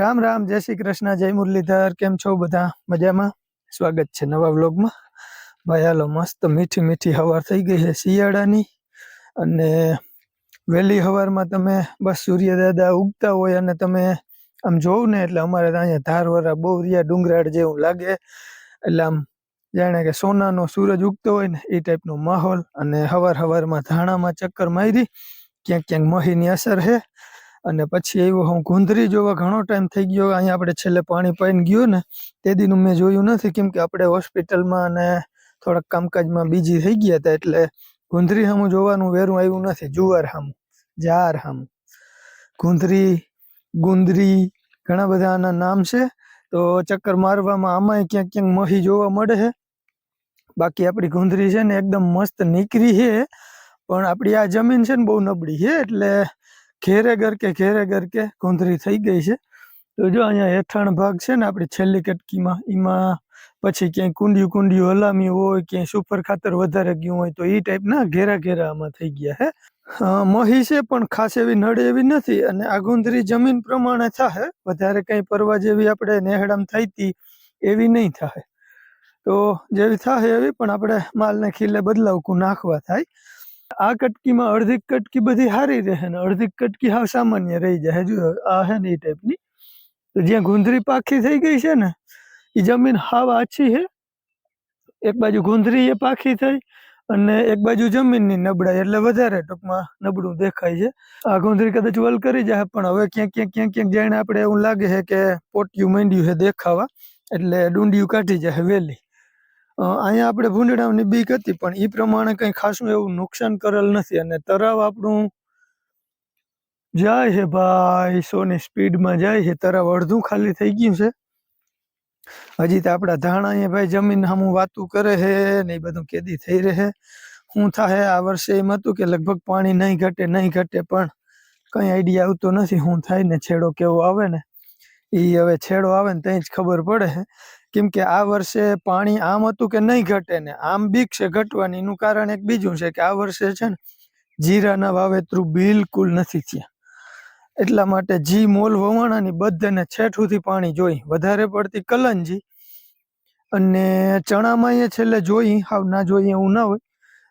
રામ રામ, જય શ્રી કૃષ્ણ, જય મુરલીધર, કેમ છો બધા? મજામાં? સ્વાગત છે નવા વ્લોગમાં. ભાઈ, હાલો, મસ્ત મીઠી મીઠી હવાર થઈ ગઈ છે શિયાળાની. અને વહેલી હવારમાં તમે બસ સૂર્ય દાદા ઉગતા હોય અને તમે આમ જોવું ને, એટલે અમારે અહીંયા બહુ રિયા ડુંગરાળ જેવું લાગે. એટલે આમ જાણે કે સોનાનો સૂરજ ઉગતો હોય ને, એ ટાઈપનો માહોલ. અને હવાર હવારમાં ધાણામાં ચક્કર મારી. ક્યાંક ક્યાંક મહીની અસર છે. અને પછી આવ્યો હું ગુંદરી જોવા ઘણો ટાઈમ થઈ ગયો. અહીંયા આપણે છેલ્લે પાણી પાઈને ગયું ને, તે દીનું મેં જોયું નથી, કેમ કે આપણે હોસ્પિટલમાં અને થોડાક કામકાજમાં બીજી થઈ ગયા હતા, એટલે ગુંદરી સામું જોવાનું વેરું આવ્યું નથી, જુવાર સામું જાર સામું ગુંદરી ગુંદરી, ઘણા બધા આના નામ છે, તો ચક્કર મારવામાં આમાંય ક્યાંક ક્યાંક મહી જોવા મળે છે. બાકી આપણી ગુંદરી છે ને, એકદમ મસ્ત નીકળી છે, પણ આપણી આ જમીન છે ને બહુ નબળી છે, એટલે ઘેરે ગરકે ઘેરે ગરકે ગુંદરી થઈ ગઈ છે. તો જો અહીંયા હેઠાણ ભાગ છે ને આપણી છેલ્લી કટકીમાં એમાં પછી ક્યાંય કુંડિયું કુંડિયું હલામ્યું હોય, ક્યાંય સુપર ખાતર વધારે ગયું હોય, તો એ ટાઈપના ઘેરા ઘેરા આમાં થઈ ગયા હે. મહી છે પણ ખાસ એવી નડે એવી નથી અને આ ગુંદરી જમીન પ્રમાણે થાય વધારે કંઈ પરવા જેવી આપણે નેહડામ થઈ હતી એવી નહીં થાય તો જેવી થાય એવી પણ આપણે માલને ખીલે બદલાવકું નાખવા થાય. આ કટકીમાં અડધી કટકી બધી હારી રહે ને અડધી કટકી હાવ સામાન્ય રહી જાય. જો આ હે ને એ ટાઈપની. તો જ્યાં ગુંદરી પાખી થઈ ગઈ છે ને એ જમીન હાવ આછી છે એક બાજુ ગુંદરી એ પાખી થઈ અને એક બાજુ જમીનની નબળાઈ એટલે વધારે ટૂંકમાં નબળું દેખાય છે. આ ગુંદરી કદાચ વલ કરી જાય પણ હવે ક્યાંક ક્યાંક ક્યાંક ક્યાંક જાણે આપણે એવું લાગે છે કે પોટિયું માંડ્યું છે દેખાવા એટલે ડુંડિયું કાઢી જાય વહેલી અ, અહીંયા આપણે ભૂંડડાની બીક હતી, પણ એ પ્રમાણે કંઈ ખાસું એવું નુકસાન કરેલ નથી અને તરાવ આપણું જાય છે ભાઈ, સોની સ્પીડમાં જાય છે. તરાવ અડધું ખાલી થઈ ગયું છે. હજી તો આપણા ધાણા અહીંયા ભાઈ જમીન સામું વાતું કરે છે ને એ બધું કેદી થઈ રહે શું થાય આ વર્ષે એમ હતું કે લગભગ પાણી નહીં ઘટે નહીં ઘટે, પણ કંઈ આઈડિયા આવતો નથી. શું થાય ને છેડો કેવો આવે ને એ હવે છેડો આવે ને ત્યાં જ ખબર પડે. કેમ કે આ વર્ષે પાણી આમ હતું કે નહીં ઘટે ને આમ બીક છે ઘટવાની, એનું કારણ એક બીજું છે કે આ વર્ષે છે ને જીરાના વાવેતરું બિલકુલ નથી થયા. એટલા માટે જી મોલ વવાણાની બધાને છેઠ સુધી પાણી જોઈ, વધારે પડતી કલંજી અને ચણામાં એ છેલ્લે જોઈ, હાવ ના જોઈએ એવું ના હોય.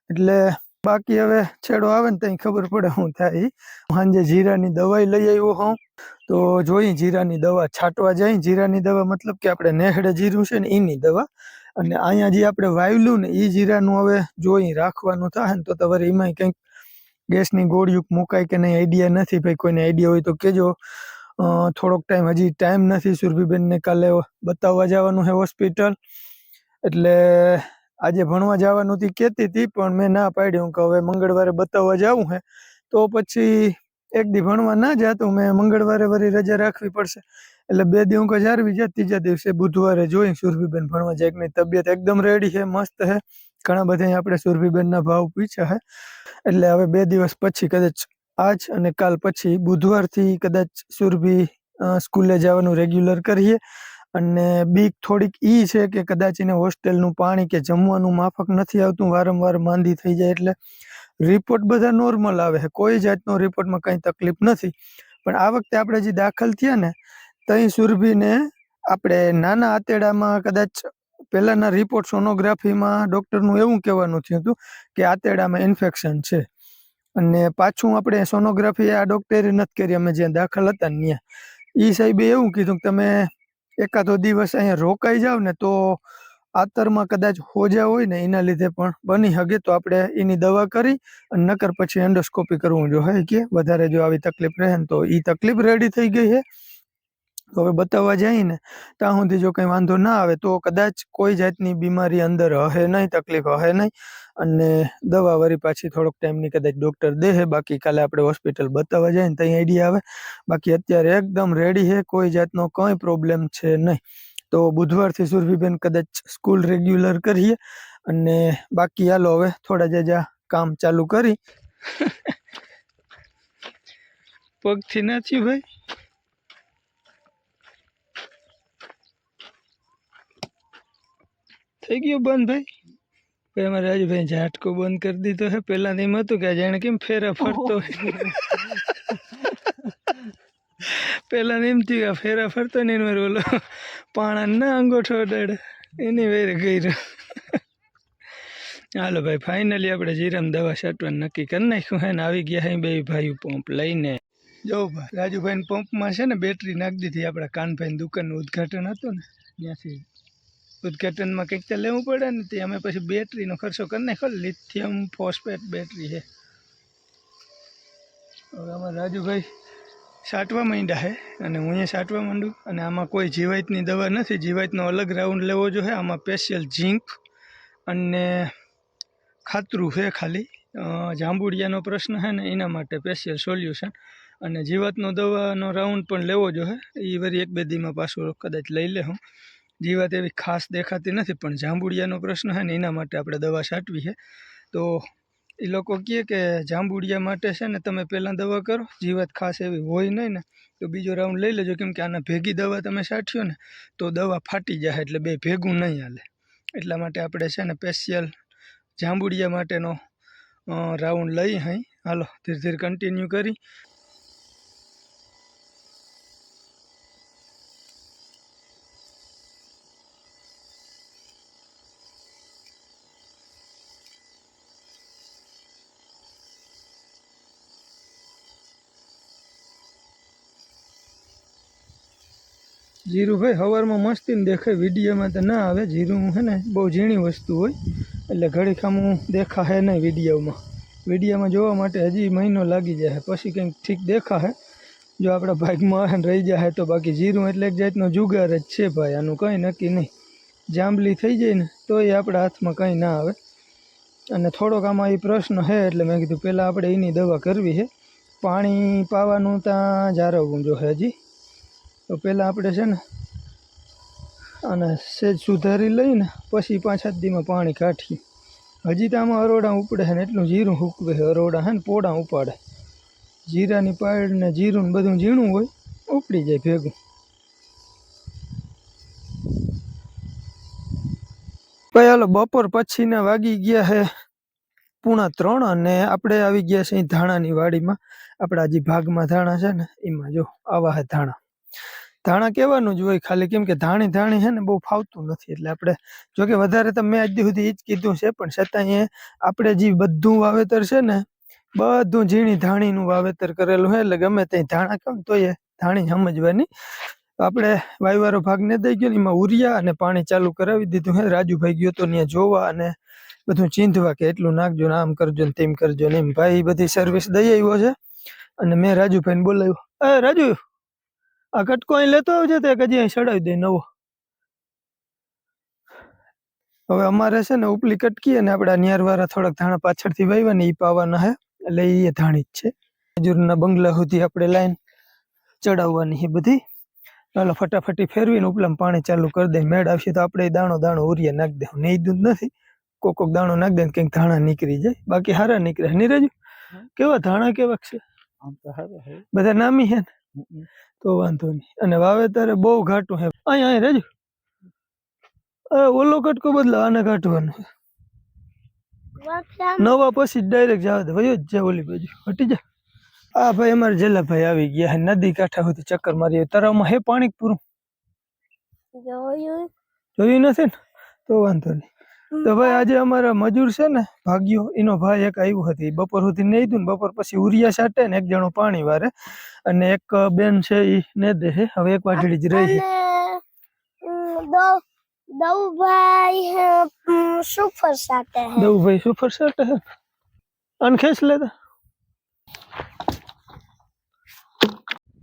એટલે બાકી હવે છેડો આવે ને ત્યાં ખબર પડે શું થાય. સાંજે જીરાની દવાઈ લઈ આવ્યો હોઉં. તો જોઈ જીરાની દવા છાંટવા જાય. જીરાની દવા મતલબ કે આપણે નેહડે જીરું છે ને એની દવા. અને અહીંયા જે આપણે વાવેલું ને એ જીરાનું હવે જોઈ રાખવાનું થાય ને તો તમારે એમાંય કંઈક ગેસની ગોળીઓ મુકાય કે નહીં આઈડિયા નથી ભાઈ. કોઈને આઈડિયા હોય તો કહેજો. થોડોક ટાઈમ હજી ટાઈમ નથી. સુરભીબેનને કાલે બતાવવા જવાનું છે હોસ્પિટલ. એટલે આજે ભણવા જવાનું હતી કહેતી હતી પણ મેં ના પાડ્યું કે હવે મંગળવારે બતાવવા જવું છે. તો પછી એક દી ભણવા ના જાતો, મેં મંગળવારે વળી રજા રાખવી પડશે. એટલે બે દી હું જારવી જાય ત્રીજા દિવસે બુધવારે જોઈ સુરભીબેન ભણવા જાય. કે નહીં, તબિયત એકદમ રેડી છે, મસ્ત છે. ઘણા બધા આપણે સુરભીબેનના ભાવ પૂછ્યા છે. એટલે હવે બે દિવસ પછી કદાચ આજ અને કાલ પછી બુધવારથી કદાચ સુરભી સ્કૂલે જવાનું રેગ્યુલર કરીએ. અને બીક થોડીક ઈ છે કે કદાચ એને હોસ્ટેલનું પાણી કે જમવાનું માફક નથી આવતું. વારંવાર માંદી થઈ જાય એટલે રિપોર્ટ બધા નોર્મલ આવે છે. કોઈ જાતનો રિપોર્ટમાં કંઈ તકલીફ નથી. પણ આ વખતે આપણે જે દાખલ થયા ને ત્યાં સુરભીને આપણે નાના આતેડામાં કદાચ પહેલાંના રિપોર્ટ સોનોગ્રાફીમાં ડૉક્ટરનું એવું કહેવાનું થયું હતું કે આતેડામાં ઇન્ફેક્શન છે. અને પાછું આપણે સોનોગ્રાફી આ ડૉક્ટરે નથી કરી. અમે જ્યાં દાખલ હતા ત્યાં. એ સાહેબે એવું કીધું કે તમે એકાદો દિવસ અહીંયા રોકાઈ જાવ ને તો આતરમાં કદાચ હોજા હોય ને એના લીધે પણ બની શકે તો આપણે એની દવા કરી અને નકર પછી એન્ડોસ્કોપી કરવું જો, હે કે? વધારે જો આવી તકલીફ રહે તો એ તકલીફ રેડી થઈ ગઈ છે તો હવે બતાવવા જઈએ ને ત્યાં સુધી જો કંઈ વાંધો ના આવે તો કદાચ કોઈ જાતની બીમારી અંદર હે નહીં, તકલીફ હે નહીં અને દવા વળી પાછી થોડોક ટાઈમની કદાચ ડૉક્ટર દે હે બાકી કાલે આપણે હોસ્પિટલ બતાવવા જઈએ ને ત્યાં આઈડિયા આવે. બાકી અત્યારે એકદમ રેડી છે કોઈ જાતનો કંઈ પ્રોબ્લેમ છે નહીં. તો બુધવારથી સુરભીબેન કદાચ સ્કૂલ રેગ્યુલર કરીએ અને બાકી હાલો હવે થોડા જાજા કામ ચાલુ કરી. પગથી નાચ્યું ભાઈ? થઈ ગયું બંધ ભાઈ? ભાઈ અમારે રાજુભાઈ ઝાટકો બંધ કરી દીધો હે પહેલા એમ હતું કે જાણે કેમ ફેરા ફરતો હોય? પેલા એમ થયું, આ ફેરા ફરતો ને એનો ઓલો પાણા ના અંગોઠો અડાડે. એની વેરે કર્યો હાલો ભાઈ ફાઇનલી આપણે જીરામ દવા છાંટવાનું નક્કી કરી નાખ્યું હે ને આવી ગયા હે બે ભાઈ પંપ લઈને. જો ભાઈ રાજુભાઈ પંપમાં છે ને બેટરી નાખી દીધી આપણા કાનભાઈ દુકાનનું ઉદ્ઘાટન હતું ને, ત્યાંથી ઉદ્ઘાટનમાં કંઈક તો લેવું પડે ને તે અમે પછી બેટરીનો ખર્ચો કરી નાખ્યો લિથિયમ ફોસ્ફેટ બેટરી છે હવે આમાં રાજુભાઈ છાંટવા માંડ્યા છે અને હું અહીંયા છાંટવા માંડું, અને આમાં કોઈ જીવાતની દવા નથી, જીવાતનો અલગ રાઉન્ડ લેવો જોઈએ આમાં સ્પેશિયલ ઝીંક અને ખાતરું છે ખાલી. જાંબુડિયાનો પ્રશ્ન છે ને, એના માટે સ્પેશિયલ સોલ્યુશન અને જીવાતનો દવાનો રાઉન્ડ પણ લેવો જોઈએ એ વળી એક બે દીમાં પાછું કદાચ લઈ લે હું. જીવાત એવી ખાસ દેખાતી નથી, પણ જાંબુડિયાનો પ્રશ્ન છે ને, એના માટે આપણે દવા છાંટવી છે તો એ લોકો કહે કે જાંબુડિયા માટે છે ને તમે પહેલાં દવા કરો જીવાત ખાસ એવી હોય નહીં ને, તો બીજો રાઉન્ડ લઈ લેજો. કેમ કે આના ભેગી દવા તમે છાંટ્યો ને, તો દવા ફાટી જાય એટલે બે ભેગું નહીં હાલે. એટલા માટે આપણે છે ને સ્પેશિયલ જાંબુડિયા માટેનો રાઉન્ડ લઈ હઈ હાલો, ધીરે ધીરે કન્ટિન્યુ કરી. જીરું ભાઈ સવારમાં મસ્તી ને દેખાય, વિડીયોમાં તો ના આવે. જીરું છે ને, બહુ ઝીણી વસ્તુ હોય. એટલે ઘડીખામું દેખાશે નહીં વિડીયોમાં. વિડીયોમાં જોવા માટે હજી મહિનો લાગી જાય. પછી કંઈક ઠીક દેખાશે. જો આપણા ભાગમાં આવે ને રહી જાય તો બાકી જીરું એટલે એક જાતનો જુગાર જ છે ભાઈ. આનું કંઈ નક્કી નહીં. જાંબલી થઈ જાય ને તો એ આપણા હાથમાં કંઈ ના આવે. અને થોડોક આમાં એ પ્રશ્ન છે એટલે મેં કીધું પહેલાં આપણે એની દવા કરવી છે પાણી પાવાનું ત્યાં જાળવવું જો હજી. તો પહેલાં આપણે છે ને અને સેજ સુધારી લઈને પછી પાંચ દીમાં પાણી કાઢીએ. હજી તો આમાં અરોડા ઉપડે છે ને એટલું જીરું હૂકવે છે. અરોડા છે ને પોડા ઉપાડે. જીરાની પાડ ને જીરું ને બધું ઝીણું હોય, ઉપડી જાય ભેગું. ભાઈ હાલો, બપોર પછીના વાગી ગયા છે પૂણા ત્રણ અને આપણે આવી ગયા છે ધાણાની વાડીમાં. આપણા જે ભાગમાં ધાણા છે ને, એમાં જો આવા છે ધાણા. ધાણા કહેવાનું જ હોય ખાલી, કેમ કે ધાણી ધાણી છે ને બહુ ફાવતું નથી. એટલે આપણે જોકે વધારે તો મેં આજ સુધી એ જ કીધું છે, પણ છતાંય આપણે જે બધું વાવેતર છે ને, બધું ઝીણી ધાણીનું વાવેતર કરેલું છે. એટલે ગમે ત્યાં ધાણા કેમ તો એ ધાણી સમજવાની. આપણે વાયવારો ભાગ ને દઈ ગયો એમાં ઉરિયા અને પાણી ચાલુ કરાવી દીધું હે રાજુભાઈ ગયો તો ત્યાં જોવા અને બધું ચીંધવા કે એટલું નાખજો ને આમ કરજો ને તેમ કરજો ને એમ. ભાઈ બધી સર્વિસ દઈ આવ્યો છે. અને મેં રાજુભાઈને બોલાવ્યો એ રાજુ આ કટકો અહીં લેતો આવજે તો એક હજી અહીં ચડાવી દે નવો. હવે અમારે છે ને ઉપલી કટકી અને આપણા નિયારવાળા થોડાક ધાણા પાછળથી વાવ્યા ને એ પાવાના હે એટલે એ ધાણી જ છે. ખજૂરના બંગલા સુધી આપણે લાઈન ચડાવવાની એ બધી. ચાલો ફટાફટી ફેરવીને ઉપલામાં પાણી ચાલુ કરી દે. મેળ આવશે તો આપણે દાણો દાણો ઉરિયા નાખી દેવું નહીં દૂધ નથી. કોક કોક દાણો નાખી દે ને કંઈક ધાણા નીકળી જાય. બાકી હારા નીકળે. નીરજ કેવા ધાણા કેવા છે? બધા નામી છે ને? તો વાંધો નહીં. અને વાવેતર બહુ ઘાટું છે. અહીંયા અહીં રેજો અ ઓલો કટકો બદલા આને કાઢવાનો છે. નવા પછી ડાયરેક્ટ જવા દે. ભાઈ જ જા ઓલી બાજુ. હટી જા. આ ભાઈ અમારે જેલાભાઈ આવી ગયા છે. નદી કાંઠા સુધી ચક્કર મારી તળાવમાં હે પાણી પૂરું જોયું. જોયું નથી ને? તો વાંધો નહીં. તો ભાઈ આજે અમારા મજૂર છે ને ભાગ્યો. એનો ભાઈ એક આવ્યો હતી. બપોર સુધી નહીં હતું ને બપોર પછી ઉરિયા સાટે ને એક જણો પાણી વારે અને એક બેન છે એ ને દે હવે એક વાટડી જ રહી દઉભાઈ સુપર સાટે હે? ભાઈ સુપર શર્ટ હે? અન ખેંચ લેતા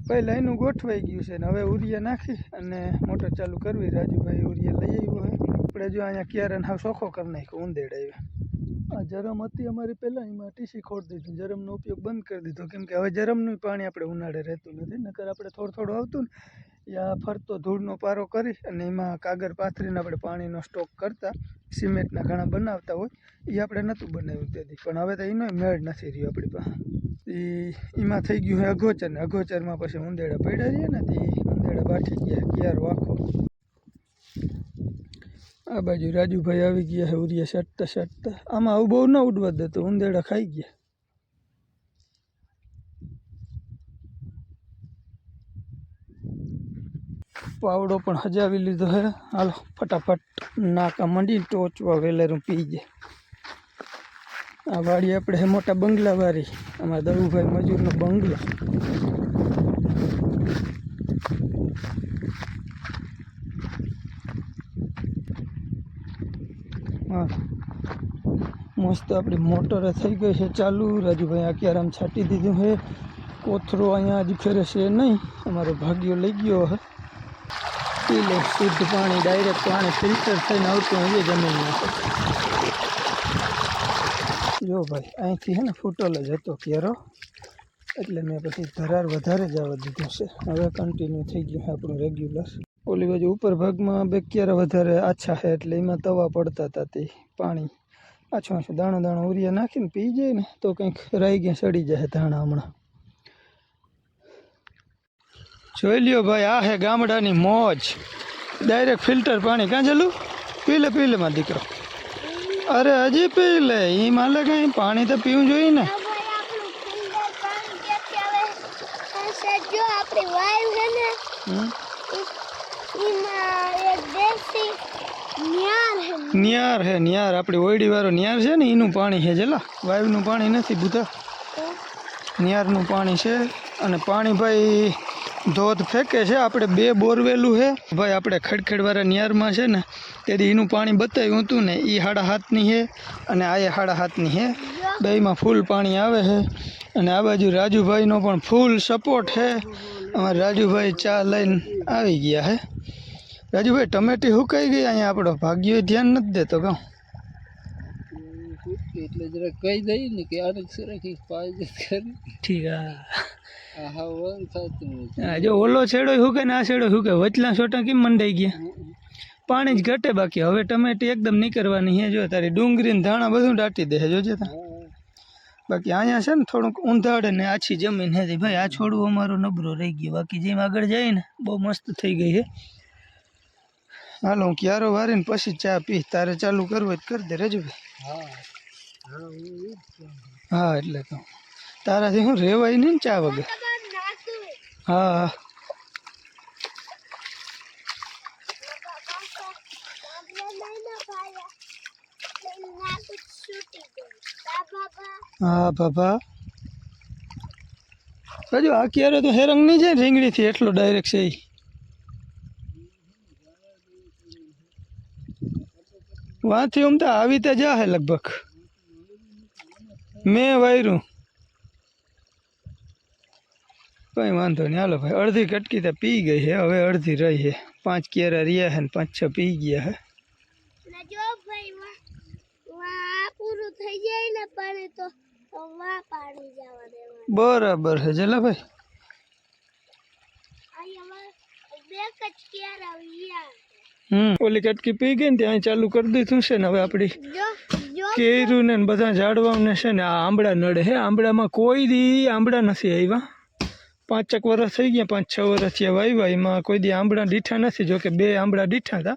ભાઈ લાઈનું ગોઠવાઈ ગયું છે ને હવે ઉરિયા નાખી અને મોટર ચાલુ કરવી. રાજુભાઈ ઉરિયા લઈ આવ્યો હે. આપણે જો અહીંયા ક્યારે હાવ ચોખ્ખો કરી નાખ્યો ઉંદેડ આવ્યો. આ જરમ હતી અમારી પહેલાં, એમાં ટીસી ખોડ દીધું, જરમનો ઉપયોગ બંધ કરી દીધો. કેમ કે હવે જરમનું પાણી આપણે ઉનાળે રહેતું નથી, નકર આપણે થોડું થોડું આવતું ને યા ફરતો ધૂળનો પારો કરી અને એમાં કાગળ પાથરીને આપણે પાણીનો સ્ટોક કરતા, સિમેન્ટના ઘણા બનાવતા હોય, એ આપણે નહોતું બનાવ્યું તેથી પણ હવે તો એનો મેળ નથી રહ્યો આપણી પાસે. એ એમાં થઈ ગયું હોય અગોચર ને અગોચરમાં પછી ઉંદેડા પડ્યા રહીએ ને, તે ઉંદેડા બાઠી ગયા ક્યારો વાખો આ બાજુ રાજુભાઈ આવી ગયા છે ઉરિયા સટતા સટતા આમાં આવું બહુ ના ઉડવા દેતો ઉંદેડા ખાઈ ગયા. પાવડો પણ હજાવી લીધો હે. હાલો, ફટાફટ નાકા મંડી ટોચવા વેલેરું પી જાય આ વાડી આપણે હે મોટા બંગલા વાળી અમારા દરુભાઈ મજૂરનો બંગલો હા મસ્ત આપણી મોટરે થઈ ગઈ છે ચાલુ. રાજુભાઈ આમ છાંટી દીધું છે. કોથરો અહીંયા હજી ફેરે છે નહીં. અમારો ભાગ્યો લઈ ગયો હે. પી શુદ્ધ પાણી ડાયરેક્ટ પાણી ફિલ્ટર થઈને આવતું હોય જમીનમાં. જો ભાઈ, અહીંથી હે ને ફૂટલ જ હતો ક્યારો. એટલે મેં પછી ધરાર વધારે જ આવવા દીધું છે. હવે કન્ટિન્યુ થઈ ગયું છે આપણું રેગ્યુલર ઓલી બાજુ ઉપર ભાગમાં બે ક્યારે વધારે આછા છે, એટલે એમાં તવા પડતા હતા તે પાણી. આછું આછું દાણો દાણો ઉરિયા નાખીને પી જાય ને તો કંઈક રહી ગયા સડી જાય ધાણા હમણાં. જોઈ લ્યો ભાઈ આ હે ગામડાની મોજ. ડાયરેક્ટ ફિલ્ટર પાણી કાં જલું? પી લે પી લે માં દીકરો. અરે હજી પી લે એ માલે કઈ? પાણી તો પીવું જોઈએ ને. આ ભાઈ આપણું ફિલ્ટર પાણી ક્યાંથી આવે? આ સાહેબ જો આપણી વાયુ છે ને? હમ. એમાં એક દેશી ન્યાર હે નિયાર. આપણી ઓયડી વાળો નિયાર છે ને એનું પાણી છે જલા. વાયુનું પાણી નથી બુધા નિયારનું પાણી છે અને પાણી ભાઈ ધોધ ફેંકે છે. આપણે બે બોરવેલું છે ભાઈ આપણે ખડખડવાળા નિયારમાં છે ને તેથી એનું પાણી બતાવ્યું હતું ને એ હાડા હાથની છે અને આ એ હાડા હાથની છે બેમાં ફૂલ પાણી આવે છે અને આ બાજુ રાજુભાઈનો પણ ફૂલ સપોર્ટ છે અમારા રાજુભાઈ ચા લઈને આવી ગયા છે રાજુભાઈ ટમેટી હુકાઈ ગઈ અહીંયા આપણો? ભાગ્યો ધ્યાન નથી દેતો કહું એટલે જરા કહી દઈએ ને કે આને સરખી પાય કરી. ઠીક હા. વન થતું હા જો ઓલો છેડો હુકે ને આ છેડો હુકે વચલા છોટા કેમ મંડાઈ ગયા? પાણી જ ઘટે બાકી. હવે ટમેટી એકદમ નીકળવાની હે જો તારી ડુંગળી ને ધાણા બધું દાટી દે જોજે તા. બાકી અહીંયા છે ને થોડુંક ઊંધાડે ને આછી જમીન હે ભાઈ આ છોડવું અમારો નબરો રહી ગયો. બાકી જેમ આગળ જાય ને બહુ મસ્ત થઈ ગઈ છે. હાલો, હું ક્યારો વારીને પછી ચા પી. તારે ચાલુ કરવું હોય તો કરી દે, રજુભાઈ. હા હા હું ઈ જ કહું. હા એટલે કહું તારાથી હું રેવાય નહીં ને ચા વગર. નાખું હા હા. હા, બાબા. હજુ આ ક્યારે તો હેરંગ નહીં છે રીંગણીથી, એટલો ડાયરેક્ટ છે ઈ. વાંથી આમ તો આવી તો જા હે લગભગ. મેં વાયરું. કઈ વાંધો નહીં. હાલો ભાઈ અડધી કટકી તો પી ગઈ છે હવે અડધી રહી છે પાંચ કેરા રહ્યા છે ને પાંચ છ પી ગયા છે જો ભાઈ વાહ વાહ પૂરું થઈ જાય ને પાણી તો તો વાહ પાણી જવા દેવાનું. બરાબર છે જલા ભાઈ. અહીંયા બે કચ ક્યાર આવી યાર હમ. ઓલી કટકી પી ગઈ ને ત્યાં ચાલુ કરી દીધું છે ને હવે આપણી જો જો. કેરું ને બધા ઝાડવાને છે ને આ આંબળા નડે હે. આંબળામાં કોઈ દી આંબળા નથી આવ્યા પાંચેક વર્ષ થઈ ગયા પાંચ છ વર્ષ થયા વાવ્યા એમાં કોઈ દી આંબળા દીઠા નથી જો કે બે આંબળા દીઠા હતા.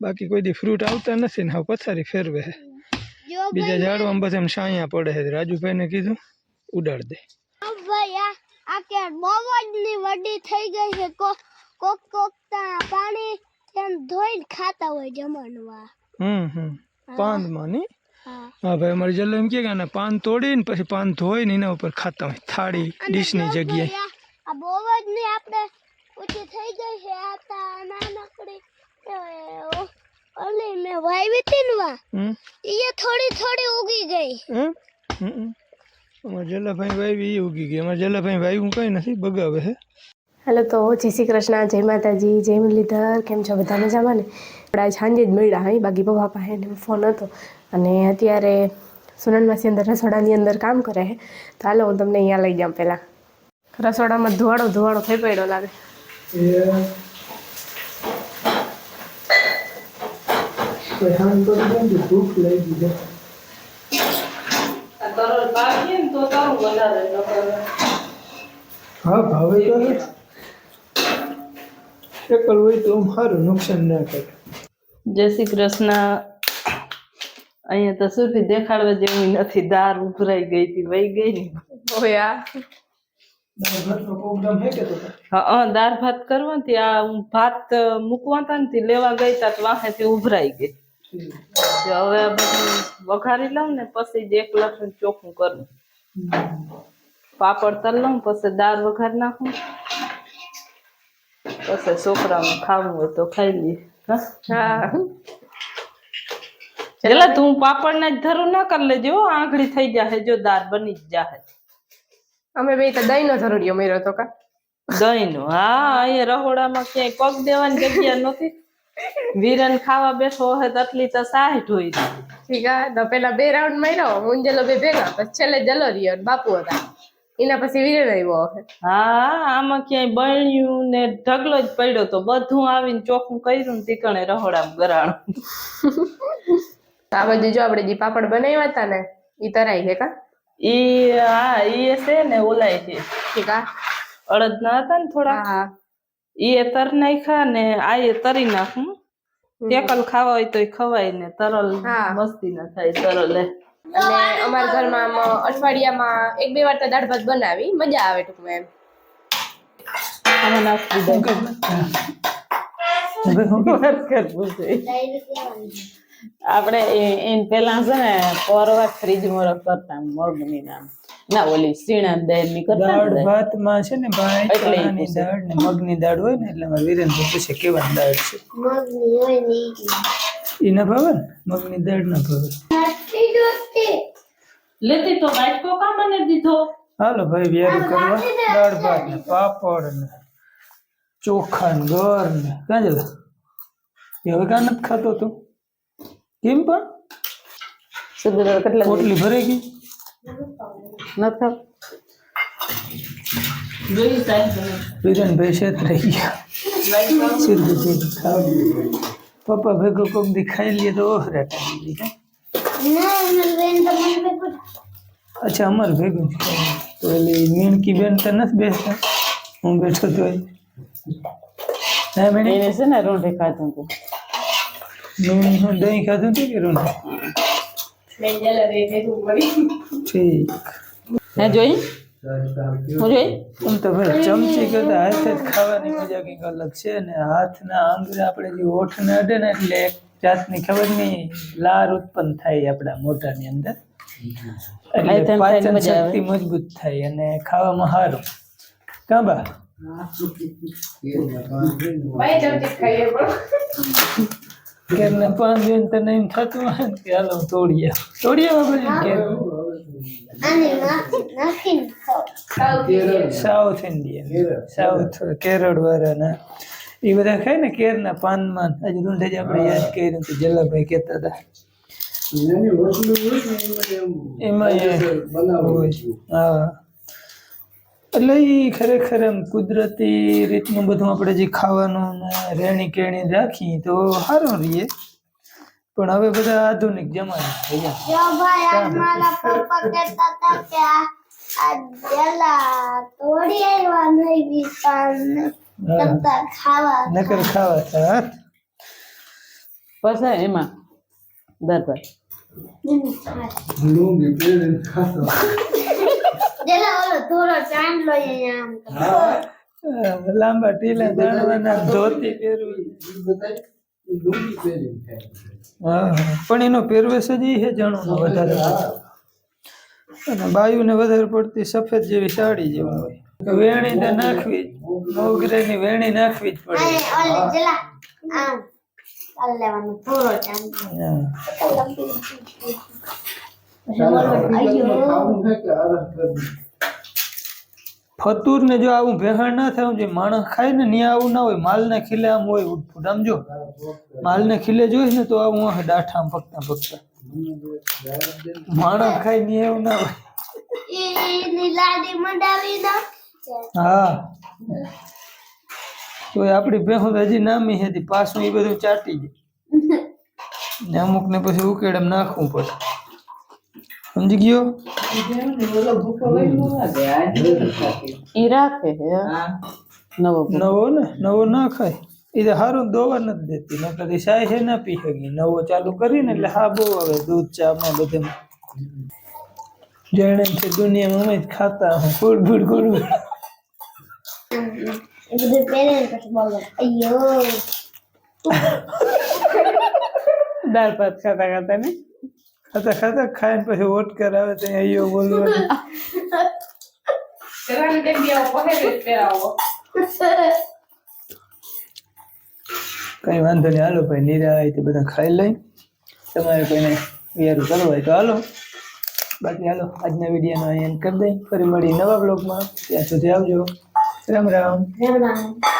બાકી કોઈ દી ફ્રૂટ આવતા નથી ને હવે પથારી ફેરવે છે જો બીજા ઝાડવામાં બધા એમ છાંયા પડે છે રાજુભાઈને કીધું ઉડાડ દે. ભાઈ આ આ ક્યાર બહુ જ ની વડી થઈ ગઈ છે. કોક કોક કોક તા પાણી તેમ ધોઈને ખાતા હોય જમણવા હમ હમ. પાંદમાં નહીં હા. ભાઈ અમારી જલ્લો એમ કે ને પાન તોડીને પછી પાન ધોઈને એના ઉપર ખાતા હોય. થાળી ડીશની જગ્યાએ. આ બહુ જ નહીં આપણે ઊંચી થઈ ગઈ છે આ તા નાનકડી. ઓલી મેં વાવી હતી ને વા? એ થોડી થોડી ઉગી ગઈ. એમ હમ અમારા જલાભાઈ વાવી એ ઉગી ગઈ. અમારા વાવી હું કંઈ નથી બગાવે છે. હેલો તો જય શ્રી કૃષ્ણ જય માતાજી જય મુરલીધર કેમ છો બધા મજામાં ને? આપણે આજ સાંજે જ મળ્યા હા બાકી પપ્પા પાસે એને ફોન હતો. અને અત્યારે સુનન માસી અંદર રસોડાની અંદર કામ કરે છે તો હાલો હું તમને અહીંયા લઈ જાઉં પહેલાં. રસોડામાં ધુવાડો ધુવાડો થઈ પડ્યો લાગે. હા ભાવે તો ને. એકલ હોય તો સારું નુકસાન ના કરે જય શ્રી કૃષ્ણ. અહીંયા તો સુરભી દેખાડવા જેવું નથી દાર ઉભરાઈ ગઈ હતી વહી ગઈ ને. ઓયા. પ્રોગ્રામ હે કે તો? હા દાળ ભાત કરવાથી આ ભાત મૂકવા તા ને લેવા ગઈ તા વાહેથી ઉભરાઈ ગઈ. હવે બધું વઘારી લઉં ને પછી જ એક લસણ ચોખ્ખું કરું. પાપડ તલ લઉં પછી દાળ વઘારી નાખું. પછી છોકરાઓને ખાવું હોય તો ખાઈ લઈએ હા હા એટલે તું પાપડ ને ધરું ના કરી લેજો આંગળી થઈ જાહે જો દાળ બની જ જાહે. અમે બે તો દહીં નો ધરોડિયો મેર્યો તો કા. દહીં નો હા અહીંયા રહોડામાં ક્યાંય પગ દેવાની જગ્યા નથી. વીરન ખાવા બેઠો હોય તો આટલી તો સાઠ હોય ઠીક આ પેલા બે રાઉન્ડ માર્યો મુંજેલો બે ભેગા પછી છેલ્લે જલો રહ્યો બાપુ હતા. એના પછી વીરેન આવ્યો હા આમાં ક્યાંય બળ્યું ને ઢગલો જ પડ્યો તો બધું આવીને ચોખ્ખું કર્યું ને તીકણે રહોડામાં ગરાણું. આ બધું જો આપણે જે પાપડ બનાવ્યા હતા ને એ તરાઈ છે કા? ઈ હા ઈ છે ને ઓલાય છે. ઠીક આ અડદ ના હતા ને થોડા હા ઈ એ તર નાખ્યા ને આ એ તરી નાખું. ટેકલ ખાવા હોય તો ખવાય ને તરલ. મસ્તી ના થાય તરલ. અને અમારા ઘરમાં આમ અઠવાડિયામાં એક બે વાર તો દાળ ભાત બનાવી મજા આવે ટૂંકમાં એમ. આપણે એ- એન પેલા છે ને પરવા ફ્રીજમાં કરતા મગની નામ. ના ઓલી સીણા દેરની કરતા દાળ ભાતમાં છે ને ભાઈ એટલે ચણાની દાળ ને મગની દાળ હોય ને એટલે મારા વીરેન્દ્ર પૂછે કેવા દાળ છે? મગની હોય ને ઈ ના ભાવે? મગની દાળ ના ભાવે. લેતી તો બાઈકો કા મને દીધો. હાલો ભાઈ વ્યારું કરવા. દાળ ભાત ને પાપડ ને ચોખા ને ગર ને. ક્યાં જતા? એ હવે કાં નથી ખાતો તું? કેમ પણ? સુધીર કેટલા પોટલી ભરાઈ ગઈ? નથી જોઈ સાહેબ વિરેન ભાઈ છેતરાઈ ગયા. સીધું સીધું ખાવ. પપ્પા ભેગો કોક દી ખાઈ લઈએ તો ઓહ રાટા અચ્છા અમર ભેગું. તો એટલે મીણકી બેન તો નથી બેસતા? હું બેઠો તો ના એને છે ને રોંઢે ખાતું હતું. મીણી હું દહીં ખાધું હતું કે રૂંઢ? ઠીક. હે જોઈ? હું જોઈ? આમ તો ભાઈ ચમચી કરતા હાથે જ ખાવાની મજા કંઈક અલગ છે ને. હાથના આંગળા આપણે જે ઓઠને અડે ને એટલે જાતની ખબર નહીં. લાર ઉત્પન્ન થાય આપણા મોઢાની અંદર. એટલે પાચન. શક્તિ મજબૂત થાય અને ખાવામાં સારું કાંબા ખાઈએ પાન જોઈને તને એમ થતું હોય ને કે હાલો તોડીએ. તોડીએ બાબા કેર સાઉથ ઇન્ડિયન સાઉથ કેરળ વાળાના એ બધા ખાય ને કેરના પાનમાં આજે રૂંઢે જ આપણે યાદ કર્યું તો જલ્લાભાઈ કહેતા હતા. એમાં હા. એટલે એ ખરેખર એમ કુદરતી રીતનું બધું આપણે જે ખાવાનું ને રેણી કેણી રાખી તો સારું રહીએ. પણ હવે બધા આધુનિક જમાના થઈ ગયા તોડી આવ્યા નહીં નકર ખાવા હતા. પછી એમાં દરબાર. જેલા ઓલો થોડો ચાંદલો આમ લાંબા ટીલા દાણવાના ધોતી પહેરવી. હા હા. પણ એનો પહેરવેશ જ એ છે જણોનો વધારે. પડતો. અને બાયુને વધારે પડતી સફેદ જેવી સાડી જેવું હોય. વેણી તો નાખવી જ. મોગરાની વેણી નાખવી જ પડે. લેવાનું ફતુર ને જો આવું ભેહણ ના થાય જે માણસ ખાય ને ત્યાં આવું ના હોય માલ ને ખીલે આમ હોય ઉઠફૂટ આમ જો. માલ ને ખીલે જોઈશ ને તો આવું હોય ડાઠા આમ પકતા પકતા માણસ ખાય ને એવું ના હોય. લાડી મંડાવી દો હા. તો આપડી ભેહું તો હજી નામી હતી પાછું એ બધું ચાટી જાય ને અમુક ને પછી ઉકેડમ નાખવું પડે. સમજી ગયો? ઈ રાખે નવો નવો ને? નવો ના ખાય એ તો સારું દોવા નથી દેતી ન કદી સાય છે ના પી શકી. નવો ચાલુ કરીને એટલે હા બહુ આવે દૂધ ચામાં બધે. જાણે છે દુનિયામાં અમે જ ખાતા હું ગુડ ગુડ ગુડ એ બધું પહેરીને પછી બોલો અయ్యో દાળ ભાત ખાતા ખાતા ને ખાતા ખાતા ખાઈને પછી વોટ કરાવે તો અહીંયા બોલવાનું કઈ વાંધો નહીં હાલો ભાઈ નિરાય તે બધા ખાઈ લઈ તમારે કોઈને વિયારું કરવું હોય તો હાલો બાકી હાલો આજના વિડીયોનો અહીંયા કરી દઈ ફરી મળી નવા બ્લોગમાં ત્યાં સુધી આવજો રામ રામ રામ રામ